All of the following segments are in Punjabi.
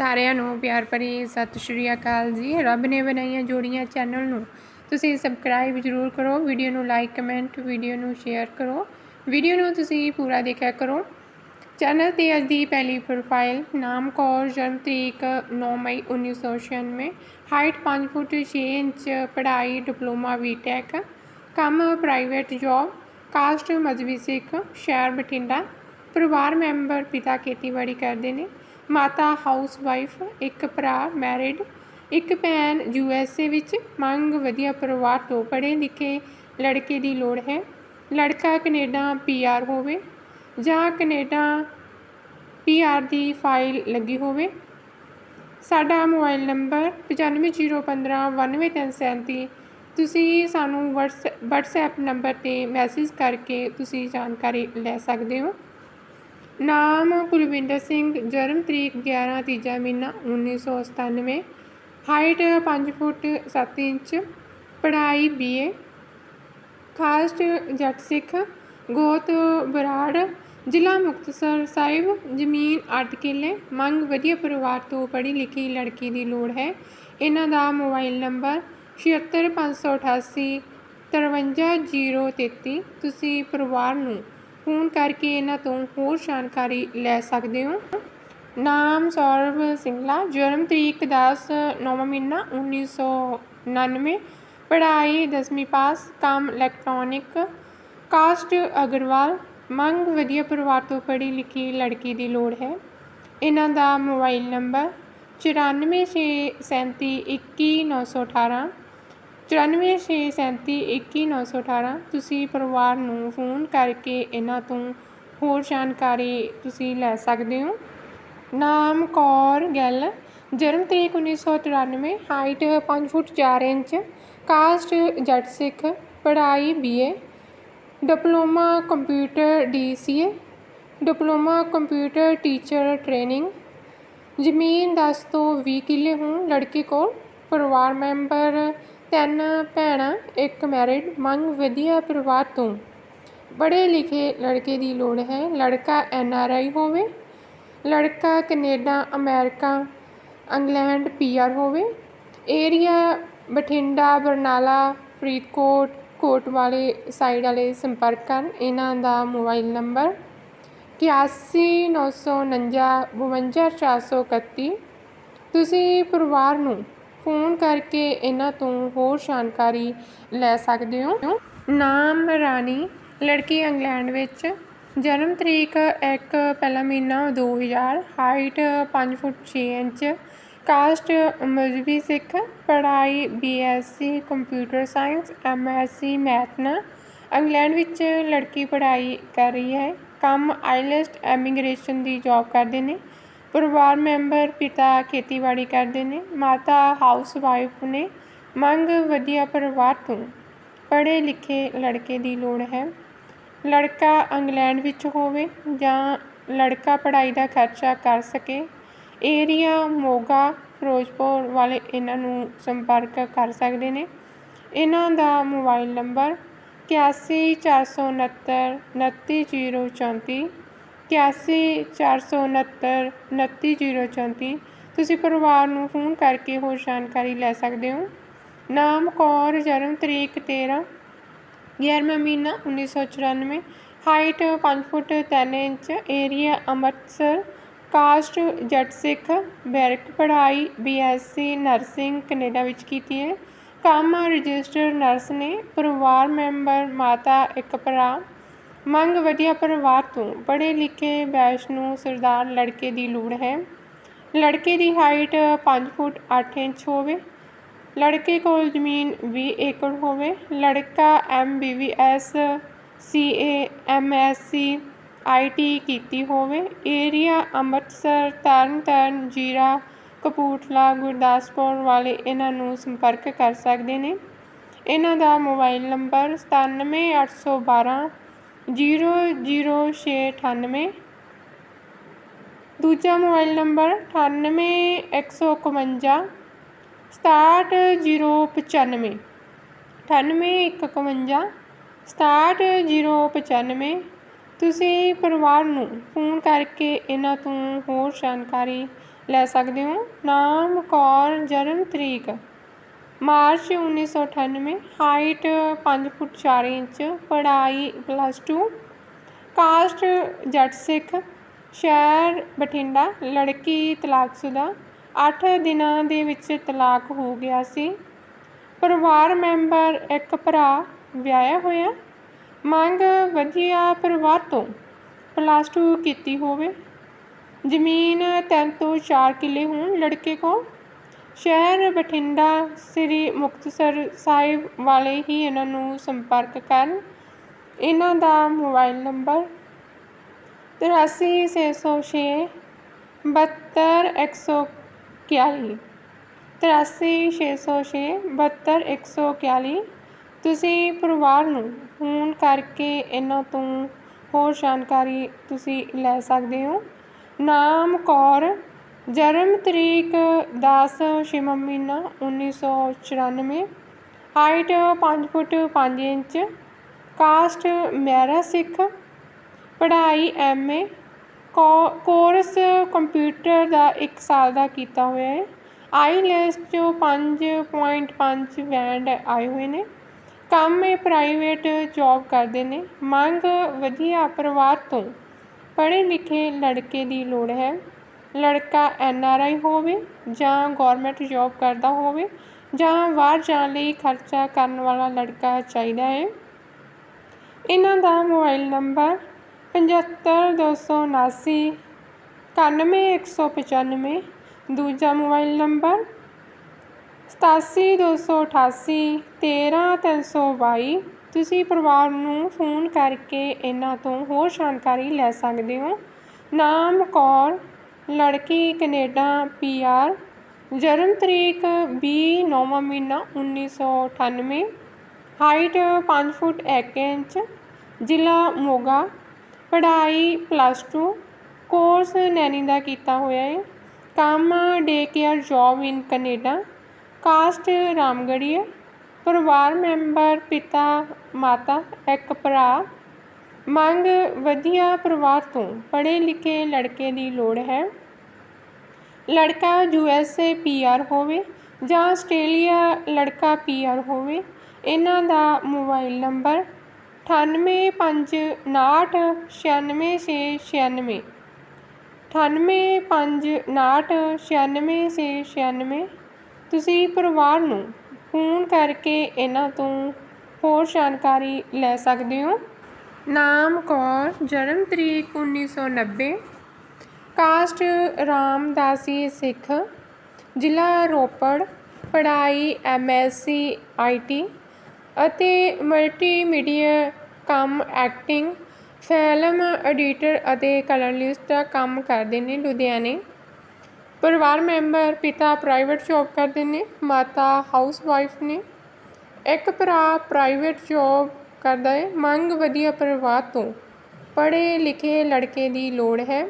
ਸਾਰਿਆਂ ਨੂੰ ਪਿਆਰ ਭਰੀ ਸਤਿ ਸ਼੍ਰੀ ਅਕਾਲ ਜੀ। ਰੱਬ ਨੇ ਬਣਾਈਆਂ ਜੋੜੀਆਂ ਚੈਨਲ ਨੂੰ ਤੁਸੀਂ ਸਬਸਕ੍ਰਾਈਬ ਜ਼ਰੂਰ ਕਰੋ ਵੀਡੀਓ ਨੂੰ ਲਾਈਕ ਕਮੈਂਟ ਵੀਡੀਓ ਨੂੰ ਸ਼ੇਅਰ ਕਰੋ। ਵੀਡੀਓ ਨੂੰ ਤੁਸੀਂ ਪੂਰਾ ਦੇਖਿਆ ਕਰੋ। ਚੈਨਲ ਤੇ ਅੱਜ ਦੀ ਪਹਿਲੀ ਪ੍ਰੋਫਾਈਲ ਨਾਮ ਕੌਰ, ਜਨਮ ਤਰੀਕ 9 ਮਈ 1996 ਹਾਈਟ 5 ਫੁੱਟ 6 ਇੰਚ, ਪੜ੍ਹਾਈ ਡਿਪਲੋਮਾ ਬੀਟੈਕ ਕੰਮ private job caste Mazhabi Sikh, ਸ਼ਹਿਰ ਬਠਿੰਡਾ, ਪਰਿਵਾਰ ਮੈਂਬਰ ਪਿਤਾ ਖੇਤੀਬਾੜੀ ਕਰਦੇ ਨੇ। ਮਾਤਾ ਹਾਊਸ ਵਾਈਫ ਇੱਕ ਭਰਾ ਮੈਰਿਡ, ਇੱਕ ਭੈਣ ਯੂ ਐਸ ਏ ਵਿੱਚ ਮੰਗ ਵਧੀਆ ਪਰਿਵਾਰ ਤੋਂ ਪੜ੍ਹੇ ਲਿਖੇ ਲੜਕੇ ਦੀ ਲੋੜ ਹੈ। ਲੜਕਾ ਕੈਨੇਡਾ ਪੀ ਆਰ ਹੋਵੇ ਜਾਂ ਕੈਨੇਡਾ ਪੀ ਆਰ ਦੀ ਫਾਈਲ ਲੱਗੀ ਹੋਵੇ। ਸਾਡਾ ਮੋਬਾਈਲ ਨੰਬਰ 9501591337 ਤੁਸੀਂ ਸਾਨੂੰ ਵਟਸ, ਵਟਸਐਪ ਨੰਬਰ ਤੇ ਮੈਸੇਜ ਕਰਕੇ ਤੁਸੀਂ ਜਾਣਕਾਰੀ ਲੈ ਸਕਦੇ ਹੋ। ਨਾਮ ਕੁਲਵਿੰਦਰ ਸਿੰਘ, ਜਨਮ ਤਰੀਕ 11 ਤੀਜਾ ਮਹੀਨਾ 1997 ਹਾਈਟ 5 ਫੁੱਟ 7 ਇੰਚ, ਪੜ੍ਹਾਈ ਬੀਏ ਕਾਸਟ ਜੱਟ ਸਿੱਖ, ਗੋਤ ਬਰਾੜ, ਜ਼ਿਲ੍ਹਾ ਮੁਕਤਸਰ ਸਾਹਿਬ, ਜ਼ਮੀਨ 8 ਕਿੱਲੇ, ਮੰਗ ਵਧੀਆ ਪਰਿਵਾਰ ਤੋਂ ਪੜ੍ਹੀ ਲਿਖੀ ਲੜਕੀ ਦੀ ਲੋੜ ਹੈ। ਇਹਨਾਂ ਦਾ ਮੋਬਾਈਲ ਨੰਬਰ 76588 53033 ਤੁਸੀਂ ਪਰਿਵਾਰ ਨੂੰ ਫੋਨ ਕਰਕੇ ਇਹਨਾਂ ਤੋਂ ਹੋਰ ਜਾਣਕਾਰੀ ਲੈ ਸਕਦੇ ਹੋ। ਨਾਮ ਸੌਰਵ ਸਿੰਗਲਾ, ਜਨਮ ਤਰੀਕ 10 ਨੌਵਾਂ ਮਹੀਨਾ 1999 ਪੜ੍ਹਾਈ 10ਵੀਂ ਪਾਸ, ਕੰਮ ਇਲੈਕਟ੍ਰੋਨਿਕ ਕਾਸਟ ਅਗਰਵਾਲ, ਮੰਗ ਵਧੀਆ ਪਰਿਵਾਰ ਤੋਂ ਪੜ੍ਹੀ ਲਿਖੀ ਲੜਕੀ ਦੀ ਲੋੜ ਹੈ। ਇਹਨਾਂ ਦਾ ਮੋਬਾਈਲ ਨੰਬਰ ਚੁਰਾਨਵੇਂ ਛੇ ਸੈਂਤੀ ਇੱਕੀ ਨੌ ਸੌ ਅਠਾਰਾਂ ਤੁਸੀਂ ਪਰਿਵਾਰ ਨੂੰ ਫੋਨ ਕਰਕੇ ਇਹਨਾਂ ਤੋਂ ਹੋਰ ਜਾਣਕਾਰੀ ਤੁਸੀਂ ਲੈ ਸਕਦੇ ਹੋ। ਨਾਮ ਕੌਰ ਗਿੱਲ, ਜਨਮ ਤਰੀਕ 1993 ਹਾਈਟ ਪੰਜ ਫੁੱਟ ਚਾਰ ਇੰਚ, ਕਾਸਟ ਜੱਟ ਸਿੱਖ, ਪੜ੍ਹਾਈ B A diploma computer D C A diploma computer teacher training, ਜ਼ਮੀਨ 10 ਤੋਂ 20 ਕਿੱਲੇ ਹੋਣ ਲੜਕੇ ਕੋਲ, ਪਰਿਵਾਰ ਮੈਂਬਰ ਤਿੰਨ ਭੈਣਾਂ, ਇੱਕ ਮੈਰਿਡ ਮੰਗ ਵਧੀਆ ਪਰਿਵਾਰ ਤੋਂ। ਪੜ੍ਹੇ ਲਿਖੇ ਲੜਕੇ ਦੀ ਲੋੜ ਹੈ। ਲੜਕਾ ਐਨ ਆਰ ਆਈ ਹੋਵੇ, ਲੜਕਾ Canada, America, England P R ਹੋਵੇ। ਏਰੀਆ ਬਠਿੰਡਾ, ਬਰਨਾਲਾ, ਫਰੀਦਕੋਟ ਕੋਟ ਵਾਲੇ ਸਾਈਡ ਵਾਲੇ ਸੰਪਰਕ ਕਰਨ। ਇਹਨਾਂ ਦਾ ਮੋਬਾਈਲ ਨੰਬਰ ਇਕਿਆਸੀ ਨੌ ਸੌ ਉਣੰਜਾ ਬਵੰਜਾ ਚਾਰ ਸੌ ਇਕੱਤੀ। ਤੁਸੀਂ ਪਰਿਵਾਰ ਨੂੰ ਫੋਨ ਕਰਕੇ ਇਹਨਾਂ ਤੋਂ ਹੋਰ ਜਾਣਕਾਰੀ ਲੈ ਸਕਦੇ ਹੋ। ਨਾਮ ਰਾਣੀ, ਲੜਕੀ ਇੰਗਲੈਂਡ ਵਿੱਚ। ਜਨਮ ਤਰੀਕ ਇੱਕ ਪਹਿਲਾ ਮਹੀਨਾ 2000 height 5 foot 6 inch. Caste Mazhabi Sikh. ਪੜ੍ਹਾਈ BSc computer science MSc math ਨਾ ਇੰਗਲੈਂਡ ਵਿੱਚ ਲੜਕੀ ਪੜ੍ਹਾਈ ਕਰ ਰਹੀ ਹੈ। ਕੰਮ ਆਈਲੈਸਟ ਐਮੀਗ੍ਰੇਸ਼ਨ ਦੀ ਜੌਬ ਕਰਦੇ ਨੇ। ਪਰਿਵਾਰ ਮੈਂਬਰ ਪਿਤਾ ਖੇਤੀਬਾੜੀ ਕਰਦੇ ਨੇ, ਮਾਤਾ ਹਾਊਸ ਵਾਈਫ ਨੇ ਮੰਗ ਵਧੀਆ ਪਰਿਵਾਰ ਤੋਂ ਪੜ੍ਹੇ ਲਿਖੇ ਲੜਕੇ ਦੀ ਲੋੜ ਹੈ। ਲੜਕਾ ਇੰਗਲੈਂਡ ਵਿੱਚ ਹੋਵੇ ਜਾਂ ਲੜਕਾ ਪੜ੍ਹਾਈ ਦਾ ਖਰਚਾ ਕਰ ਸਕੇ, ਏਰੀਆ ਮੋਗਾ, ਫਿਰੋਜ਼ਪੁਰ ਵਾਲੇ ਇਹਨਾਂ ਨੂੰ ਸੰਪਰਕ ਕਰ ਸਕਦੇ ਨੇ। ਇਹਨਾਂ ਦਾ ਮੋਬਾਈਲ ਨੰਬਰ ਇਕਿਆਸੀ ਚਾਰ ਸੌ ਉਣਹੱਤਰ ਉਨੱਤੀ ਜੀਰੋ ਚੌਂਤੀ ਇਕਿਆਸੀ ਚਾਰ ਸੌ ਉਣਹੱਤਰ ਉਨੱਤੀ ਜੀਰੋ ਚੌਂਤੀ। ਤੁਸੀਂ ਪਰਿਵਾਰ ਨੂੰ ਫੋਨ ਕਰਕੇ ਹੋਰ ਜਾਣਕਾਰੀ ਲੈ ਸਕਦੇ ਹੋ। ਨਾਮ ਕੌਰ, ਜਨਮ ਤਰੀਕ 13 ਗਿਆਰਵਾਂ ਮਹੀਨਾ 1994 height 5 foot 3 inch, area Amritsar. Caste, Jat Sikh. Barrack ਪੜ੍ਹਾਈ ਬੀਐਸਸੀ ਨਰਸਿੰਗ ਕੈਨੇਡਾ ਵਿੱਚ ਕੀਤੀ ਹੈ। ਕੰਮ ਰਜਿਸਟਰਡ ਨਰਸ ਨੇ, ਪਰਿਵਾਰ ਮੈਂਬਰ, ਮਾਤਾ, ਇੱਕ ਭਰਾ। ਮੰਗ ਵਧੀਆ ਪਰਿਵਾਰ ਤੋਂ। ਪੜ੍ਹੇ ਲਿਖੇ ਵੈਸ਼ਨੂੰ ਸਰਦਾਰ ਲੜਕੇ ਦੀ ਲੋੜ ਹੈ। ਲੜਕੇ ਦੀ ਹਾਈਟ 5 ਫੁੱਟ 8 ਇੰਚ ਹੋਵੇ। ਲੜਕੇ ਕੋਲ ਜ਼ਮੀਨ 20 ਏਕੜ ਹੋਵੇ। ਲੜਕਾ M B B S, C A, M S C, I T ਕੀਤੀ ਹੋਵੇ। ਏਰੀਆ ਅੰਮ੍ਰਿਤਸਰ, ਤਰਨ ਤਾਰਨ, ਜੀਰਾ, ਕਪੂਰਥਲਾ, ਗੁਰਦਾਸਪੁਰ ਵਾਲੇ ਇਹਨਾਂ ਨੂੰ ਸੰਪਰਕ ਕਰ ਸਕਦੇ ਨੇ। ਇਹਨਾਂ ਦਾ ਮੋਬਾਈਲ ਨੰਬਰ ਸਤਾਨਵੇਂ ਅੱਠ ਸੌ ਬਾਰ੍ਹਾਂ ਜੀਰੋ ਜੀਰੋ ਛੇ ਅਠਾਨਵੇਂ। ਦੂਜਾ ਮੋਬਾਈਲ ਨੰਬਰ ਅਠਾਨਵੇਂ ਇੱਕ ਸੌ ਇਕਵੰਜਾ। ਸਤਾਹਠ ਜੀਰੋ ਪਚਾਨਵੇਂ। ਅਠਾਨਵੇਂ ਇੱਕ ਇਕਵੰਜਾ। ਸਤਾਹਠ ਜੀਰੋ ਪਚਾਨਵੇਂ। ਤੁਸੀਂ ਪਰਿਵਾਰ ਨੂੰ ਫੋਨ ਕਰਕੇ ਇਹਨਾਂ ਤੋਂ ਹੋਰ ਜਾਣਕਾਰੀ ਲੈ ਸਕਦੇ ਹੋ। ਨਾਮ ਕੌਰ, ਜਨਮ ਤਰੀਕ। ਮਾਰਚ 1998 ਹਾਈਟ ਪੰਜ ਫੁੱਟ ਚਾਰ ਇੰਚ, ਪੜ੍ਹਾਈ ਪਲੱਸ ਟੂ ਕਾਸਟ ਜੱਟ ਸਿੱਖ, ਸ਼ਹਿਰ ਬਠਿੰਡਾ, ਲੜਕੀ ਤਲਾਕਸ਼ੁਦਾ, ਅੱਠ ਦਿਨਾਂ ਦੇ ਵਿੱਚ ਤਲਾਕ ਹੋ ਗਿਆ ਸੀ। ਪਰਿਵਾਰ ਮੈਂਬਰ ਇੱਕ ਭਰਾ ਵਿਆਹਿਆ ਹੋਇਆ। ਮੰਗ ਵਧੀਆ ਪਰਿਵਾਰ ਤੋਂ ਪਲੱਸ ਟੂ ਕੀਤੀ ਹੋਵੇ। ਜ਼ਮੀਨ ਤਿੰਨ ਤੋਂ ਚਾਰ ਕਿੱਲੇ ਹੋਣ ਲੜਕੇ ਕੋਲ। ਸ਼ਹਿਰ ਬਠਿੰਡਾ, ਸ੍ਰੀ ਮੁਕਤਸਰ ਸਾਹਿਬ ਵਾਲੇ ਹੀ ਇਹਨਾਂ ਨੂੰ ਸੰਪਰਕ ਕਰਨ। ਇਹਨਾਂ ਦਾ ਮੋਬਾਈਲ ਨੰਬਰ ਤਰਾਸੀ ਛੇ ਸੌ ਛੇ ਬਹੱਤਰ ਇੱਕ ਸੌ ਇਕਤਾਲੀ। ਤਰਾਸੀ ਛੇ ਸੌ ਛੇ ਬਹੱਤਰ ਇੱਕ ਸੌ ਇਕਤਾਲੀ। ਤੁਸੀਂ ਪਰਿਵਾਰ ਨੂੰ ਫੋਨ ਕਰਕੇ ਇਹਨਾਂ ਤੋਂ ਹੋਰ ਜਾਣਕਾਰੀ ਤੁਸੀਂ ਲੈ ਸਕਦੇ ਹੋ। ਨਾਮ ਕੌਰ ਜਨਮ ਤਰੀਕ ਦਸ ਛੇਵਾਂ ਮਹੀਨਾ ਉੱਨੀ ਸੌ ਚੁਰਾਨਵੇਂ ਹਾਈਟ ਪੰਜ ਫੁੱਟ ਪੰਜ ਇੰਚ ਕਾਸਟ ਮਹਿਰਾ ਸਿੱਖ, ਪੜ੍ਹਾਈ ਐਮ ਏ ਕੋਰਸ ਕੰਪਿਊਟਰ ਦਾ 1 ਸਾਲ ਦਾ ਕੀਤਾ ਹੋਇਆ ਹੈ। ਆਈਲੈਸ 'ਚੋਂ 5.5 ਬੈਂਡ ਆਏ ਹੋਏ ਨੇ। ਕੰਮ ਇਹ ਪ੍ਰਾਈਵੇਟ ਜੌਬ ਕਰਦੇ ਨੇ। ਮੰਗ ਵਧੀਆ ਪਰਿਵਾਰ ਤੋਂ ਪੜ੍ਹੇ ਲਿਖੇ ਲੜਕੇ ਦੀ ਲੋੜ ਹੈ। ਲੜਕਾ ਐਨ ਆਰ ਆਈ ਹੋਵੇ ਜਾਂ ਗੌਰਮੈਂਟ ਜੋਬ ਕਰਦਾ ਹੋਵੇ ਜਾਂ ਬਾਹਰ ਜਾਣ ਲਈ ਖਰਚਾ ਕਰਨ ਵਾਲਾ ਲੜਕਾ ਚਾਹੀਦਾ ਹੈ। ਇਹਨਾਂ ਦਾ ਮੋਬਾਈਲ ਨੰਬਰ ਪੰਝੱਤਰ ਦੋ ਸੌ ਉਨਾਸੀ ਇਕਾਨਵੇਂ ਇੱਕ ਸੌ ਪਚਾਨਵੇਂ, ਦੂਜਾ ਮੋਬਾਈਲ ਨੰਬਰ ਸਤਾਸੀ ਦੋ ਸੌ ਅਠਾਸੀ ਤੇਰ੍ਹਾਂ ਤਿੰਨ ਸੌ ਬਾਈ। ਤੁਸੀਂ ਪਰਿਵਾਰ ਨੂੰ ਫੋਨ ਕਰਕੇ ਇਹਨਾਂ ਤੋਂ ਹੋਰ ਜਾਣਕਾਰੀ ਲੈ ਸਕਦੇ ਹੋ। ਨਾਮ ਕੌਰ ਲੜਕੀ ਕਨੇਡਾ, ਪੀ ਆਰ, ਜਨਮ ਤਰੀਕ ਵੀਹ ਨੌਵਾਂ ਮਹੀਨਾ ਉੱਨੀ ਸੌ ਅਠਾਨਵੇਂ, ਹਾਈਟ ਪੰਜ ਫੁੱਟ ਇੱਕ ਇੰਚ, ਜ਼ਿਲ੍ਹਾ ਮੋਗਾ, ਪੜ੍ਹਾਈ ਪਲੱਸ ਟੂ ਕੋਰਸ ਨੈਨੀ ਦਾ ਕੀਤਾ ਹੋਇਆ ਹੈ। ਕੰਮ day care job in Canada caste Ramgarhia ਹੈ ਪਰਿਵਾਰ ਮੈਂਬਰ ਪਿਤਾ, ਮਾਤਾ, ਇੱਕ ਭਰਾ। ਮੰਗ ਵਧੀਆ ਪਰਿਵਾਰ ਤੋਂ ਪੜ੍ਹੇ ਲਿਖੇ ਲੜਕੇ ਦੀ ਲੋੜ ਹੈ। ਲੜਕਾ U S A P R ਹੋਵੇ ਜਾਂ ਆਸਟ੍ਰੇਲੀਆ ਲੜਕਾ ਪੀ ਆਰ ਹੋਵੇ, ਇਹਨਾਂ ਦਾ ਮੋਬਾਈਲ ਨੰਬਰ ਅਠਾਨਵੇਂ ਪੰਜ ਉਨਾਹਠ ਛਿਆਨਵੇਂ ਛੇ ਛਿਆਨਵੇਂ, ਅਠਾਨਵੇਂ ਪੰਜ ਉਨਾਹਠ ਛਿਆਨਵੇਂ ਛੇ ਛਿਆਨਵੇਂ। ਤੁਸੀਂ ਪਰਿਵਾਰ ਨੂੰ ਫੋਨ ਕਰਕੇ ਇਹਨਾਂ ਤੋਂ ਹੋਰ ਜਾਣਕਾਰੀ ਲੈ ਸਕਦੇ ਹੋ? ਨਾਮ ਕੌਰ, ਜਨਮ ਤਰੀਕ ਉੱਨੀ ਸੌ ਨੱਬੇ ਕਾਸਟ ਰਾਮਦਾਸੀ ਸਿੱਖ, ਜ਼ਿਲ੍ਹਾ ਰੋਪੜ, ਪੜ੍ਹਾਈ M S C I T ਅਤੇ ਮਲਟੀਮੀਡੀਆ ਕੰਮ ਐਕਟਿੰਗ, ਫਿਲਮ ਐਡੀਟਰ ਅਤੇ ਕਲਰਲਿਸਟ ਦਾ ਕੰਮ ਕਰਦੇ ਨੇ ਲੁਧਿਆਣੇ। ਪਰਿਵਾਰ ਮੈਂਬਰ ਪਿਤਾ ਪ੍ਰਾਈਵੇਟ ਜੌਬ ਕਰਦੇ ਨੇ, ਮਾਤਾ ਹਾਊਸ ਵਾਈਫ ਨੇ। ਇੱਕ ਭਰਾ ਪ੍ਰਾਈਵੇਟ ਜੌਬ ਕਰਦਾ ਹੈ, ਮੰਗ ਵਧੀਆ ਪਰਿਵਾਰ ਤੋਂ, ਪੜ੍ਹੇ ਲਿਖੇ ਲੜਕੇ ਦੀ ਲੋੜ ਹੈ।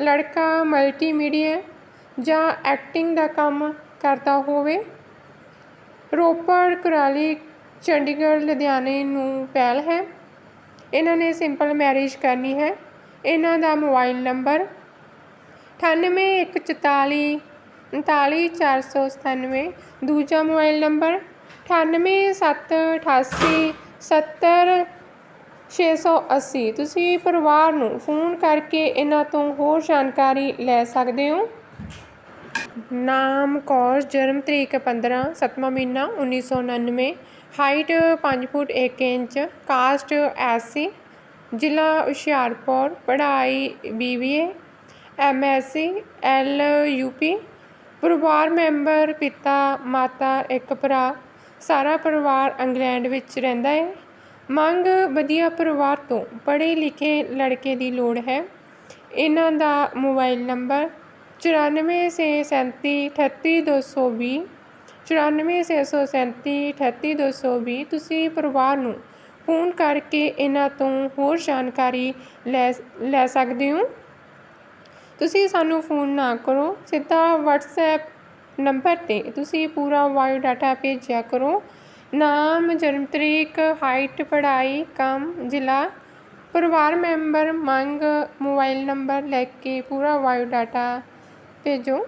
ਲੜਕਾ ਮਲਟੀਮੀਡੀਆ ਜਾਂ ਐਕਟਿੰਗ ਦਾ ਕੰਮ ਕਰਦਾ ਹੋਵੇ। ਰੋਪੜ, ਕੁਰਾਲੀ, ਚੰਡੀਗੜ੍ਹ, ਲੁਧਿਆਣੇ ਨੂੰ ਪਹਿਲ ਹੈ। ਇਹਨਾਂ ਨੇ ਸਿੰਪਲ ਮੈਰਿਜ ਕਰਨੀ ਹੈ। ਇਹਨਾਂ ਦਾ ਮੋਬਾਈਲ ਨੰਬਰ ਅਠਾਨਵੇਂ ਇੱਕ ਚੁਤਾਲੀ, ਉਨਤਾਲੀ, ਚਾਰ ਸੌ ਸਤਾਨਵੇਂ। ਦੂਜਾ ਮੋਬਾਈਲ ਨੰਬਰ ਅਠਾਨਵੇਂ ਸੱਤ ਅਠਾਸੀ ਸੱਤਰ ਛੇ ਸੌ ਅੱਸੀ। ਤੁਸੀਂ ਪਰਿਵਾਰ ਨੂੰ ਫੋਨ ਕਰਕੇ ਇਹਨਾਂ ਤੋਂ ਹੋਰ ਜਾਣਕਾਰੀ ਲੈ ਸਕਦੇ ਹੋ? ਨਾਮ ਕੌਰ ਜਨਮ ਤਰੀਕ ਪੰਦਰਾਂ, ਸੱਤਵਾਂ ਮਹੀਨਾ, ਉੱਨੀ ਸੌ ਉਣਾਨਵੇਂ ਹਾਈਟ ਪੰਜ ਫੁੱਟ ਇੱਕ ਇੰਚ, ਕਾਸਟ ਐਸ ਸੀ ਜ਼ਿਲ੍ਹਾ ਹੁਸ਼ਿਆਰਪੁਰ, ਪੜ੍ਹਾਈ B B A M S C L U P ਪਰਿਵਾਰ ਮੈਂਬਰ, ਪਿਤਾ, ਮਾਤਾ, ਇੱਕ ਭਰਾ। ਸਾਰਾ ਪਰਿਵਾਰ ਇੰਗਲੈਂਡ ਵਿੱਚ ਰਹਿੰਦਾ ਹੈ। ਮੰਗ ਵਧੀਆ ਪਰਿਵਾਰ ਤੋਂ। ਪੜ੍ਹੇ ਲਿਖੇ ਲੜਕੇ ਦੀ ਲੋੜ ਹੈ। ਇਹਨਾਂ ਦਾ ਮੋਬਾਈਲ ਨੰਬਰ ਚੁਰਾਨਵੇਂ ਛੇ ਸੈਂਤੀ, ਅਠੱਤੀ, ਦੋ ਸੌ ਵੀਹ, ਚੁਰਾਨਵੇਂ ਛੇ ਸੌ ਸੈਂਤੀ, ਅਠੱਤੀ, ਦੋ ਸੌ ਵੀਹ ਤੁਸੀਂ ਪਰਿਵਾਰ ਨੂੰ ਫੋਨ ਕਰਕੇ ਇਹਨਾਂ ਤੋਂ ਹੋਰ ਜਾਣਕਾਰੀ ਲੈ ਲੈ ਸਕਦੇ ਹੋ। ਤੁਸੀਂ ਸਾਨੂੰ ਫੋਨ ਨਾ ਕਰੋ। ਸਿੱਧਾ ਵਟਸਐਪ ਨੰਬਰ 'ਤੇ ਤੁਸੀਂ ਪੂਰਾ ਬਾਇਓਡਾਟਾ ਭੇਜਿਆ ਕਰੋ। ਨਾਮ, ਜਨਮ ਤਰੀਕ, ਹਾਈਟ, ਪੜ੍ਹਾਈ, ਕੰਮ, ਜ਼ਿਲ੍ਹਾ, ਪਰਿਵਾਰ ਮੈਂਬਰ, ਮੰਗ, ਮੋਬਾਈਲ ਨੰਬਰ ਲੈ ਕੇ ਪੂਰਾ ਬਾਇਓ ਡਾਟਾ ਭੇਜੋ।